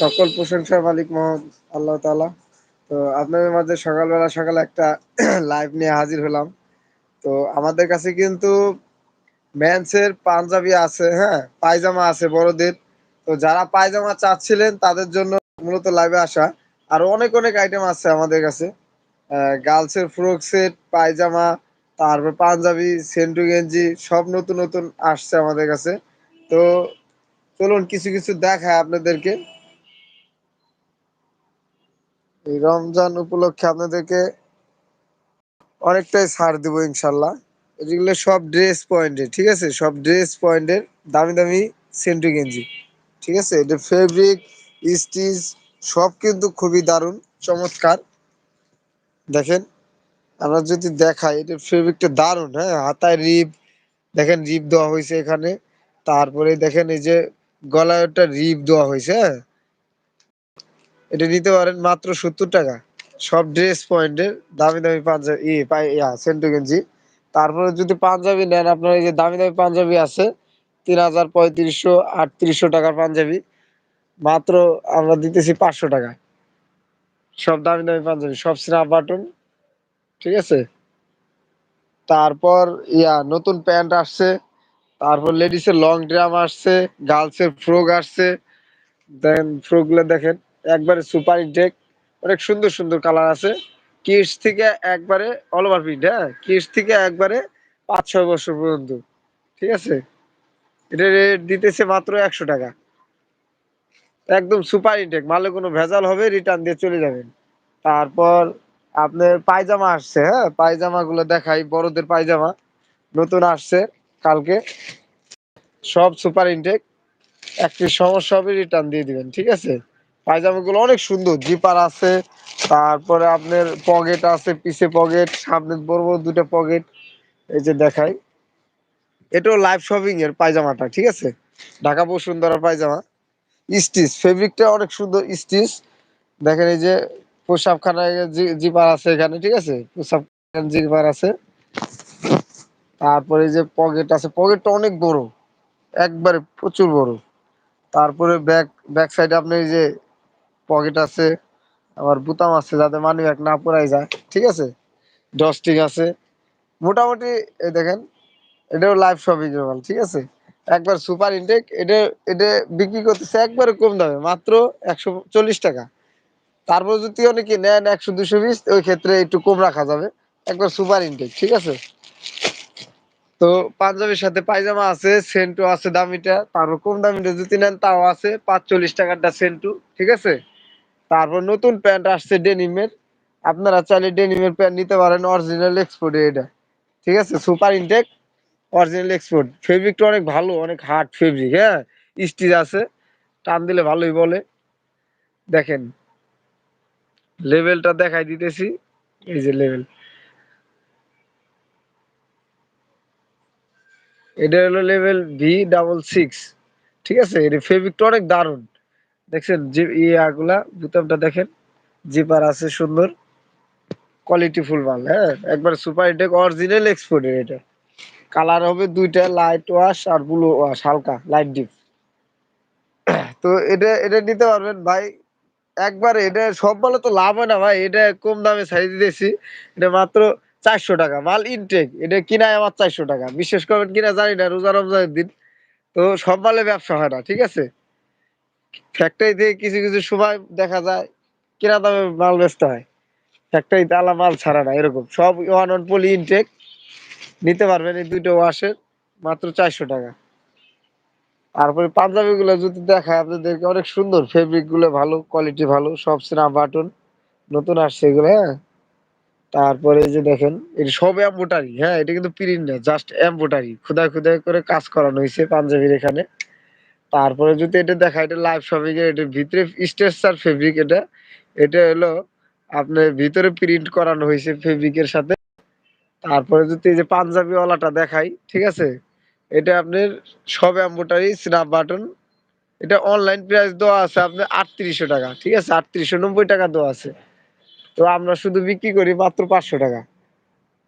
সকল প্রশংসার মালিক মহান আল্লাহ তাআলা। তো আপনাদের মাঝে সকালবেলা সকালে একটা লাইভ নিয়ে হাজির হলাম। তো আমাদের কাছে কিন্তু মেন্সের পাঞ্জাবি আছে হ্যাঁ পায়জামা আছে বড়দের। তো যারা পায়জামা চাচ্ছিলেন, তাদের জন্য মূলত লাইভে আসা। আর অনেক অনেক আইটেম আছে আমাদের কাছে। গার্লসের ফ্রক সেট পায়জামা, তারপর পাঞ্জাবি, সেন্টু গেঞ্জি, সব নতুন নতুন আসছে আমাদের কাছে। তো চলুন কিছু কিছু দেখায় আপনাদেরকে। এই রমজান উপলক্ষে আপনাদেরকে অনেকটাই ছাড় দিব ইনশাল্লাহ। এগুলো সব ড্রেস পয়েন্টের, ঠিক আছে? সব ড্রেস পয়েন্টের দামি দামি সেন্টু গেঞ্জি, ঠিক আছে? এটা ফেব্রিক, স্টিচ, সব কিন্তু খুবই দারুণ, চমৎকার। দেখেন, আমরা যদি দেখাই, এটা ফেব্রিকটা দারুণ হ্যাঁ? হাতায় রিপ দেখেন রিপ দেওয়া হয়েছে এখানে। তারপরে দেখেন, এই যে গলায় একটা রিপ দেওয়া হয়েছে হ্যাঁ? এটা নিতে পারেন মাত্র সত্তর টাকা। সব ড্রেস পয়েন্টের দামি দামি পাঞ্জাবি ই, পাই ইয়া, সেন্টু গেঞ্জি। তারপরে যদি পাঞ্জাবি নেন, আপনার এই যে দামি দামি পাঞ্জাবি আছে, তিন হাজার পঁয়ত্রিশশো, আটত্রিশশো টাকার পাঞ্জাবি। মাত্র আমরা দিতেছি পাঁচশো টাকা। সব দামি দামি পাঞ্জাবি, সব স্ন্যাপ বাটন ঠিক আছে? তারপর, ইয়া, নতুন প্যান্ট আসছে। তারপর লেডিসের লং ড্রাম আসছে গার্লসের ফ্রক আসছে। দেন ফ্রকগুলো দেখেন। একবারে সুপার ইনটেক অনেক সুন্দর সুন্দর কালার আছে। কিডস থেকে একবারে অল ওভার প্রিন্ট হ্যাঁ? কিডস থেকে একবারে পাঁচ, ছয় বছর পর্যন্ত। ঠিক আছে? এটা রেট দিতেছে মাত্র একশো টাকা। একদম সুপার ইনটেক মালে কোনো ভেজাল হবে রিটার্ন দিয়ে চলে যাবেন। তারপর আপনার পায়জামা আসছে হ্যাঁ? পায়জামা গুলো দেখাই, বড়দের পায়জামা নতুন আসছে কালকে। সব সুপার ইনটেক একটি সমস্যা হবে রিটার্ন দিয়ে দিবেন, ঠিক আছে? পায়জামাগুলো অনেক সুন্দর। জিপার আছে, তারপরে আপনার পকেট আছে পিছে পকেট, সামনে বড় বড় দুটো পকেট। এই যে দেখাই, এটাও লাইভ শপিং এর পায়জামাটা, ঠিক আছে? ঢাকা বসুন্ধরা পায়জামা। স্টিচ ফেব্রিকটা অনেক সুন্দর স্টিচ। দেখেন এই যে প্রসাবখানায় জিপার আছে এখানে, ঠিক আছে? প্রসাব জিপার আছে। তারপরে যে পকেট আছে, পকেটটা অনেক বড়। একবারে প্রচুর বড়। তারপরে ব্যাক ব্যাক সাইডে আপনি এই যে পকেট আছে, আবার বুতাম আছে যাতে মানি ব্যাগ না পড়াই যায়, ঠিক আছে? ডস্টিং আছে। মোটামুটি, এই দেখেন, এটাও লাইভ শপিং মাল, ঠিক আছে? একবার সুপার ইনটেক এটা এটা বিক্রি করতেছে একবারে কম দামে, মাত্র একশো চল্লিশ টাকা। তারপর যদি অনেকে নেন একশো দুশো পিস ওই ক্ষেত্রে একটু কম রাখা যাবে। একবার সুপার ইনটেক ঠিক আছে? তো পাঞ্জাবির সাথে পায়জামা আছে সেন্টু আছে দামিটা তারপর কম দামিটা। যদি নেন তাও আছে, পাঁচচল্লিশ টাকারটা সেন্টু ঠিক আছে? তারপর নতুন প্যান্ট আসছে ডেনিমের। আপনারা চাইলে ডেনিমের প্যান্ট নিতে পারেন অরিজিনাল এক্সপোর্ট এটা। ঠিক আছে? সুপার ইনটেক অরিজিনাল এক্সপোর্ট ফেব্রিকটা অনেক ভালো, অনেক হার্ড ফেব্রিক হ্যাঁ? স্টিচ আছে, টান দিলে ভালোই বলে। দেখেন লেভেলটা দেখাই দিতেছি। এই যে লেভেল এটা হলো লেভেল ভি ডাবল সিক্স ঠিক আছে? এটা ফেব্রিকটা অনেক দারুণ। দেখছেন, যে ইয়াগুলা, বুতামটা দেখেন, জিপার আছে সুন্দর কোয়ালিটি ফুল মাল হ্যাঁ? একবার সুপার ইনটেক অরিজিনাল এক্সপোর্টের এটা। কালার হবে দুইটা লাইট ওয়াশ আর ব্লু ওয়াশ হালকা লাইট ডিপ তো এটা এটা নিতে পারবেন ভাই। একবার এটা, সব বলে তো লাভ হয় না ভাই, এটা কম দামে ছাড়ি দিতেছি। এটা মাত্র চারশো টাকা, মাল ইনটেক এটা কিনায় আমার চারশো টাকা। বিশেষ করবেন কিনা জানি না, রোজা রমজানের দিন। তো সব মালে ব্যবসা হয় না, ঠিক আছে? ফ্যাক্টরি থেকে কিছু কিছু সময় দেখা যায়, কেনা দামে মাল বেচতে হয়। ফ্যাক্টরিতে আলা মাল ছাড়া না, এরকম। সব ওয়ান ওয়ান পলি ইনটেক নিতে পারবেন এই দুইটা ওয়াশের মাত্র চারশো টাকা। তারপরে পাঞ্জাবি গুলো যদি দেখায়, আপনাদেরকে অনেক সুন্দর ফেব্রিকগুলো ভালো কোয়ালিটি ভালো, সব স্ন্যাপ বাটন নতুন আসছে এগুলো হ্যাঁ? তারপরে যে দেখেন, এটা সব এম্বোটারি হ্যাঁ? এটা কিন্তু প্রিন্ট না জাস্ট এম্বোটারি খুদাই খুদাই করে কাজ করানো হয়েছে পাঞ্জাবির এখানে। তারপরে যদি এটা দেখা এটা লাইভ শপিং এর এটার ভিতরে স্ট্রেচার ফেব্রিক এটা এটা হলো আপনার ভিতরে প্রিন্ট করানো হয়েছে ফেব্রিকের সাথে। তারপরে যদি এই যে পাঞ্জাবি ওয়ালাটা দেখাই, ঠিক আছে? এটা আপনার সব এম্বোটারি স্ন্যাপ বাটন এটা অনলাইন প্রাইস দেওয়া আছে আপনার আটত্রিশশো টাকা, ঠিক আছে? আটত্রিশশো নব্বই টাকা দেওয়া আছে। তো আমরা শুধু বিক্রি করি মাত্র পাঁচশো টাকা।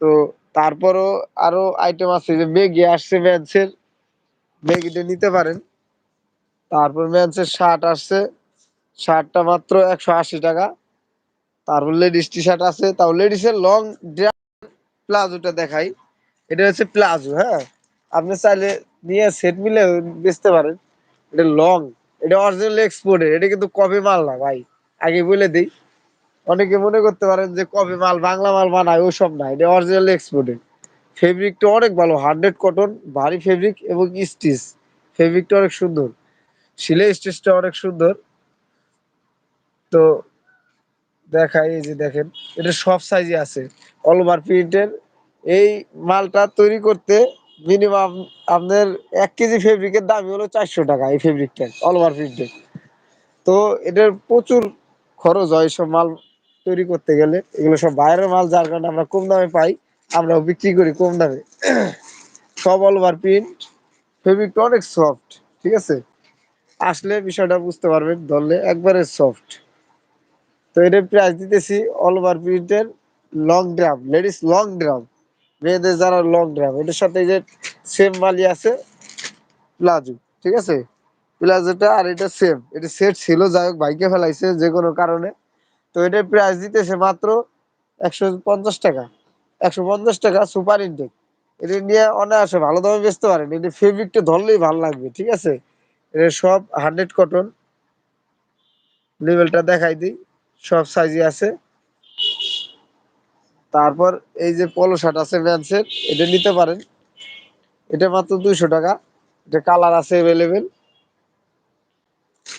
তো তারপরও আরও আইটেম আছে যে মেগি আসছে ম্যান্সের মেগিটা নিতে পারেন। তারপর ম্যান্সের শার্ট আসছে। শার্টটা মাত্র একশো আশি টাকা। তারপর লেডিস টি শার্ট আছে। তাও লেডিসের লং প্লাজোটা দেখাই। এটা হচ্ছে প্লাজো হ্যাঁ? আপনি চাইলে নিয়ে সেট মিলে বেচতে পারেন। এটা লং এটা অরিজিনাল এক্সপোর্টের এটা কিন্তু কপি মাল না ভাই। আগে বলে দিই। অনেকে মনে করতে পারেন যে কপি মাল, বাংলা মাল বানায়, ওসব না। এটা অরিজিনাল এক্সপোর্টের ফেব্রিকটা অনেক ভালো। হান্ড্রেড কটন ভারী ফেব্রিক এবং স্টিচ ফেব্রিকটা অনেক সুন্দর। সিলে স্টিচটা অনেক সুন্দর। তো দেখাই, এই যে দেখেন, এটা সব সাইজে আছে। অল ওভার প্রিন্টের এই মালটা তৈরি করতে মিনিমাম আপনার এক কেজি ফেব্রিকের দাম হলো চারশো টাকা এই ফেব্রিকটা অল ওভার প্রিন্টের তো এটার প্রচুর খরচ হয় সব মাল তৈরি করতে গেলে। এগুলো সব বাইরের মাল, যার কারণে আমরা কম দামে পাই, আমরাও বিক্রি করি কম দামে। সব অল ওভার প্রিন্ট ফেব্রিকটা অনেক সফট ঠিক আছে? আসলে বিষয়টা বুঝতে পারবেন, ধরলে একবারে সফট তো এটার প্রাইস দিতেছি অল ওভার প্রিন্টের long drum ladies long drum মেয়েদের যারা লং ড্রাম এটার সাথে যে সেম মালি আছে, প্লাজো, ঠিক আছে? প্লাজোটা আর এটা সেম এটা সেট ছিল, যাই হোক বাইকে ফেলাইছে যে কোনো কারণে। তো এটার প্রাইস দিতেছে মাত্র একশো পঞ্চাশ টাকা, একশো পঞ্চাশ টাকা সুপার ইনটেক এটা নিয়ে অনায়াসে ভালো দামে বেচতে পারেন, এটা ফেব্রিকটা ধরলেই ভালো লাগবে, ঠিক আছে? এটা সব হান্ড্রেড কটন লেভেলটা দেখাই দিই। সব সাইজে আছে। তারপর এই যে পলো শার্ট আছে ম্যানসের এটা নিতে পারেন। এটা মাত্র দুইশো টাকা। এটা কালার আছে অ্যাভেলেবেল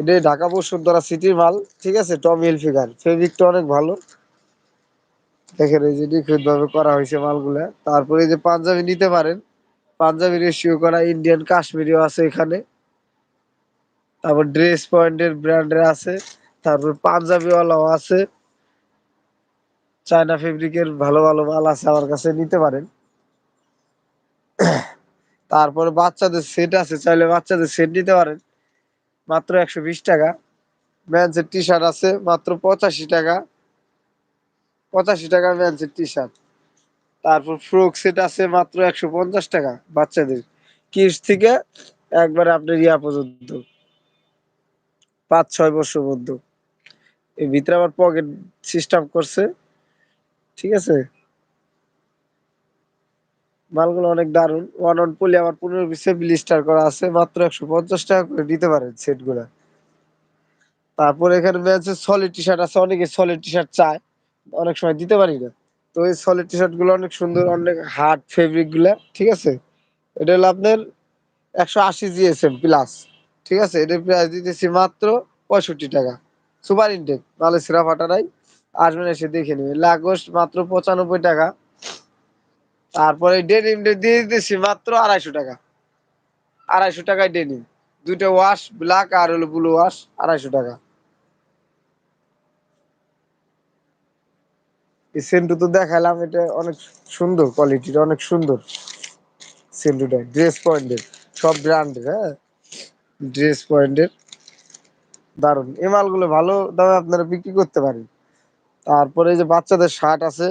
এটা ঢাকা বসুন্ধরা সিটির মাল ঠিক আছে? টম ফিগার ফেব্রিকটা অনেক ভালো। দেখেন এই যে নিখুঁত ভাবে করা হয়েছে মালগুলা। তারপরে এই যে পাঞ্জাবি নিতে পারেন। পাঞ্জাবি রেশিও করা ইন্ডিয়ান কাশ্মীরিও আছে এখানে। তারপর ড্রেস পয়েন্টের ব্র্যান্ডের আছে, তারপর পাঞ্জাবিওয়ালাও আছে। চায়না ফেব্রিকের ভালো ভালো মাল আছে আমার কাছে, নিতে পারেন। তারপরে বাচ্চাদের সেট আছে, চাইলে বাচ্চাদের সেট নিতে পারেন। মাত্র একশো বিশ টাকা। ম্যানসের টি শার্ট আছে, মাত্র পঁচাশি টাকা। পঁচাশি টাকা ম্যানসের টি শার্ট তারপর ফ্রক সেট আছে, মাত্র একশো পঞ্চাশ টাকা বাচ্চাদের। কিস থেকে একবারে আপনার ইয়া পর্যন্ত। পাঁচ ছয় বছর মধ্যে এর ভিতরে আবার পকেট সিস্টেম করছে। ঠিক আছে? মালগুলো অনেক দারুণ। ওয়ান ওয়ান পলি আবার পনেরো পিসে ব্লিস্টার করা আছে। মাত্র একশো পঞ্চাশ টাকা করে নিতে পারেন সেটগুলা তারপর এখানে ম্যাচে সলিড টি শার্ট আছে। অনেকে সলিড টি শার্ট চায়। অনেক সময় দিতে পারি না। তো এই সলিড টি শার্টগুলো অনেক সুন্দর, অনেক হার্ড ফেব্রিকগুলা। ঠিক আছে? এটা হলো আপনার একশো আশি জিএসএম প্লাস ঠিক আছে, এটার প্রাইস দিতেছি মাত্র পঁয়ষট্টি টাকা। সুপার ইনটেক নাহলে সিরা ফাটা নাই। আসবেন এসে দেখে নেবেন। লাগোস মাত্র পঁচানব্বই টাকা। তারপরে ডেনিমটা দিয়ে দিতেছি মাত্র আড়াইশো টাকা। আড়াইশো টাকায় ডেনিম দুইটা ওয়াশ ব্ল্যাক আর হলো ব্লু ওয়াশ আড়াইশো টাকা। সেন্টু তো দেখালাম, এটা অনেক সুন্দর কোয়ালিটির অনেক সুন্দর। সেন্টুটা ড্রেস পয়েন্টের সব ব্র্যান্ডের হ্যাঁ? ড্রেস পয়েন্টের দারুণ এই মালগুলো ভালো দামে আপনারা বিক্রি করতে পারেন। তারপরে যে বাচ্চাদের শার্ট আছে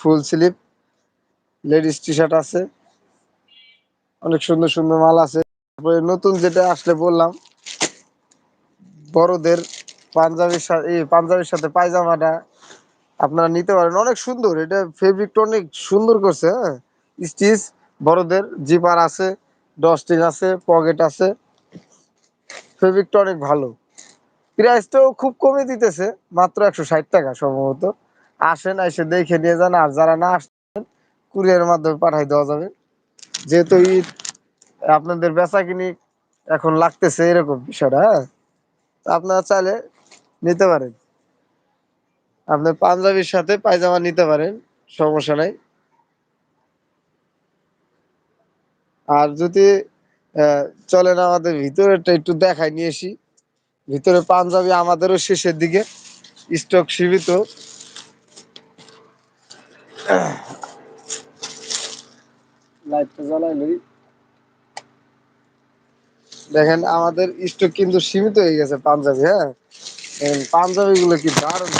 full sleeve ladies T shirt আছে। অনেক সুন্দর সুন্দর মাল আছে। তারপরে নতুন যেটা আসলে বললাম, বড়দের পাঞ্জাবির সাথে পাঞ্জাবির সাথে পায়জামাটা আপনারা নিতে পারেন। অনেক সুন্দর। এটা ফেব্রিকটা অনেক সুন্দর করছে হ্যাঁ। স্টিচ, বড়দের জিপার আছে ডস্টিং আছে পকেট আছে। ফেব্রিকটা অনেক ভালো। প্রাইসটাও খুব কমে দিতেছে, মাত্র একশো ষাট টাকা সম্ভবত। আসেন, এসে দেখে নিয়ে যান, আর যারা না আসছেন কুরিয়ারের মাধ্যমে পাঠাই দেওয়া যাবে। যেহেতু ঈদ, আপনাদের বেচা কিনি এখন লাগতেছে এরকম বিষয়টা হ্যাঁ? আপনারা চাইলে নিতে পারেন। আপনার পাঞ্জাবির সাথে পায়জামা নিতে পারেন, সমস্যা নাই। আর যদি চলেন আমাদের ভিতরেটা একটু দেখাই নিয়ে আসি। ভিতরে পাঞ্জাবি আমাদেরও শেষের দিকে স্টক সীমিত। লাইটটা দেখেন আমাদের স্টক কিন্তু সীমিত হয়ে গেছে পাঞ্জাবি হ্যাঁ? পাঞ্জাবি গুলো কি দারুণ।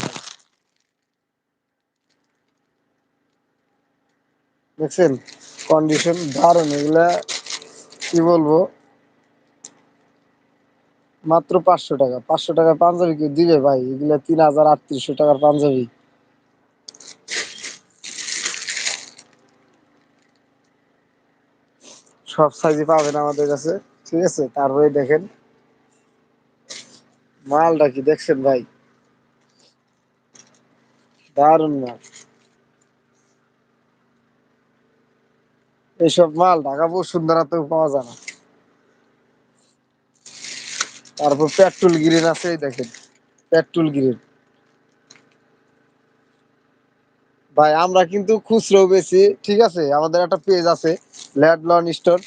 দেখছেন কন্ডিশন দারুণ এগুলা কি বলব? মাত্র পাঁচশো টাকা। পাঁচশো টাকার পাঞ্জাবি কেউ দিবে ভাই? এগুলা তিন হাজার আটত্রিশশো টাকার পাঞ্জাবি। সব সাইজে পাবেন আমাদের কাছে, ঠিক আছে? তারপরে দেখেন, মালটা কি দেখছেন ভাই? দারুণ মাল। এইসব মাল ঢাকা বসুন্ধরাতেও পাওয়া যায় না। তারপর পেট্রোল গ্রিন আছে দেখেন, পেট্রোল গ্রিন ভাই, আমরা কিন্তু খুচরো বেশি ঠিক আছে? আমাদের একটা পেজ আছে ল্যাড লন স্টোর।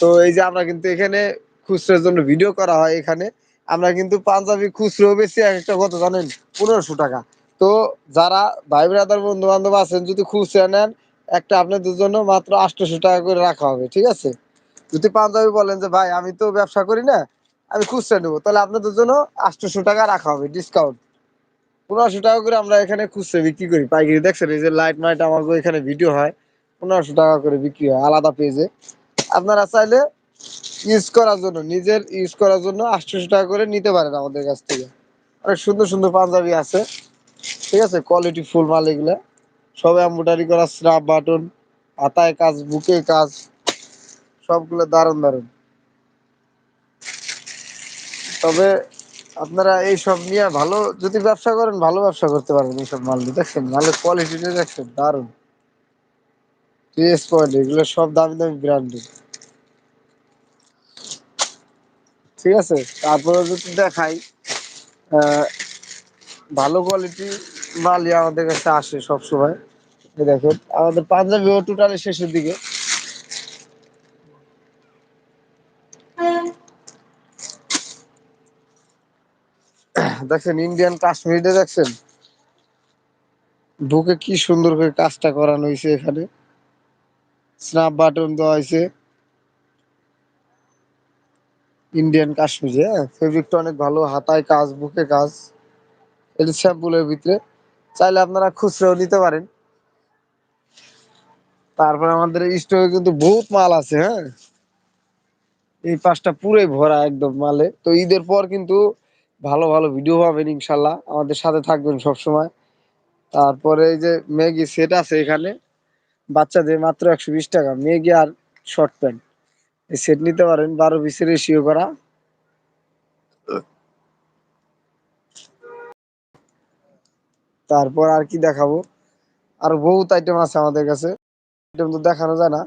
তো এই যে আমরা কিন্তু এখানে খুচরোর জন্য ভিডিও করা হয় এখানে। আমরা কিন্তু পাঞ্জাবি খুচরো বেশি এক একটা কত জানেন? পনেরোশো টাকা। তো যারা ভাই ব্রাদার বন্ধু বান্ধব আছেন, যদি খুচরা নেন একটা আপনাদের জন্য মাত্র আটশোশো টাকা করে রাখা হবে, ঠিক আছে? যদি পাঞ্জাবি বলেন যে, ভাই, আমি তো ব্যবসা করি না, আমি খুচরা নেব তাহলে আপনাদের জন্য আটশোশো টাকা রাখা হবে ডিসকাউন্ট পনেরোশো টাকা করে আমরা এখানে খুচরা বিক্রি করি, পাইকারি। দেখছেন, এই যে লাইট মাইট আমাকে এখানে ভিডিও হয়, পনেরোশো টাকা করে বিক্রি হয়, আলাদা পেজে আপনারা চাইলে ইউজ করার জন্য, নিজের ইউজ করার জন্য আটশোশো টাকা করে নিতে পারেন আমাদের কাছ থেকে। অনেক সুন্দর সুন্দর পাঞ্জাবি আছে, ঠিক আছে? কোয়ালিটি ফুল মাল এগুলা। সব এম্ব্রয়ডারি করা স্রাব বাটন হাতায় কাজ, বুকে কাজ, সবগুলো দারুণ দারুণ। তবে আপনারা এই সব নিয়ে ভালো, যদি ব্যবসা করেন, ভালো ব্যবসা করতে পারবেন এইসব মাল নিয়ে। দেখছেন, মালের কোয়ালিটিটা দেখছেন, দারুণ। পয়েন্ট এগুলো সব দামি দামি ব্র্যান্ডের ঠিক আছে? তারপরে যদি দেখাই ভালো কোয়ালিটি মালই আমাদের কাছে আসে সব সময় এই দেখেন, আমাদের পাঞ্জাবিও টোটালি শেষের দিকে। দেখছেন ইন্ডিয়ান কাশ্মীরে দেখছেন বুকে কি সুন্দর করে কাজটা করানো হয়েছে এখানে। স্ন্যাপ বাটন দেওয়া হয়েছে। ইন্ডিয়ান কাশ্মীরে ফেব্রিকটা অনেক ভালো, হাতায় কাজ, বুকে কাজ। এটা স্যাম্পুলের ভিতরে। চাইলে আপনারা খুচরাও নিতে পারেন। তারপর আমাদের স্টোরে কিন্তু বহুত মাল আছে হ্যাঁ? এই পাশটা পুরোই ভরা একদম মালে। তো ঈদের পর কিন্তু ভালো ভালো ভিডিও পাবেন ইনশাল্লাহ। আমাদের সাথে থাকবেন সব সময় তারপরে এই যে ম্যাগি সেট আছে এখানে। বাচ্চাদের মাত্র একশো বিশ টাকা। ম্যাগি আর শর্ট প্যান্ট এই সেট নিতে পারেন। বারো পিসের রেশিও করা। তারপর আর কি দেখাবো? আর বহুত আইটেম আছে আমাদের কাছে। আইটেম তো দেখানো যায় না।